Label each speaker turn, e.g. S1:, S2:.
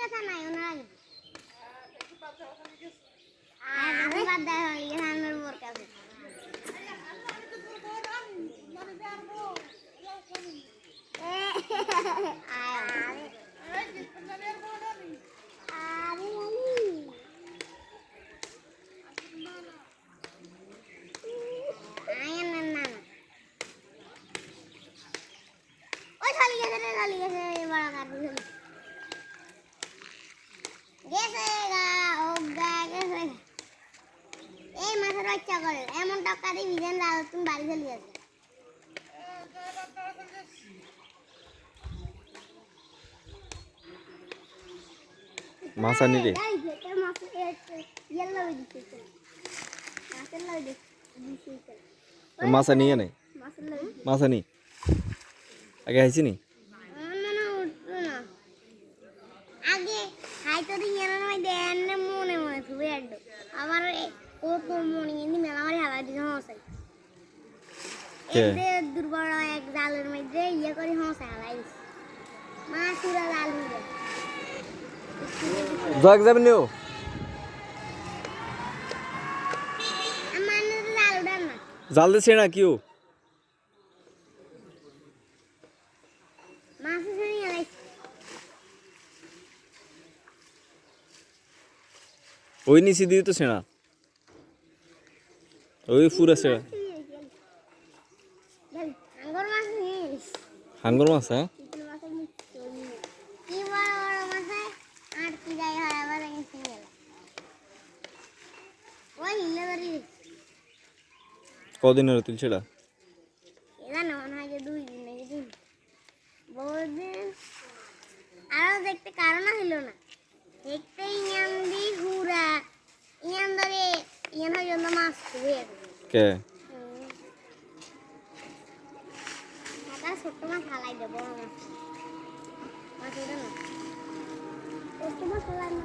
S1: আর আমি বাদ দেয় হয়ে গেছে আমার বোর কাছে আরে আরে আয় না না ওই খালি গেছে রে খালি গেছে বড় কাটু গেছে গা ও গা গেছে এই মাছের বাচ্চা করে এমন টাকা দিয়ে বিজেন লাল তুমি বাড়ি চলে গেছে।
S2: মাছ আনি রে। মাছ আনি কেনে মাছ আনি? আগে না
S1: না উঠতো না আগে দিন জানা নয় দেন মনে মনে খুবই আড্ডো আবার কত মনে কিন্তু মেলা মারি হালাই দিছে হসাই? এতে দুর্বল এক জালের মধ্যে ইয়ে করে হসা হালাই মাছ পুরা লাল হয়ে
S2: জগ যাবেন নিও
S1: আমার না না
S2: জাল দিছে না কিও
S1: মাছ শুনি হালাই
S2: ওই নিচে দিয়ে তো সেনা ওই পুরা সেনা হাঙ্গর মাছ হ্যাঁ?
S1: চিতল মাছের মুখ চলি কি বড় বড় মাছে আর কি যাই আবার এসে গেল। ওই হিলে
S2: কদিনের তুলছে এটা
S1: আরও দেখতে কারণ হইল না। দেখতে
S2: কে
S1: একটা ছোট্ট মাছ হালাই দে বড় মাছ মাছ ওটা না ছোট্ট মাছ হালাই না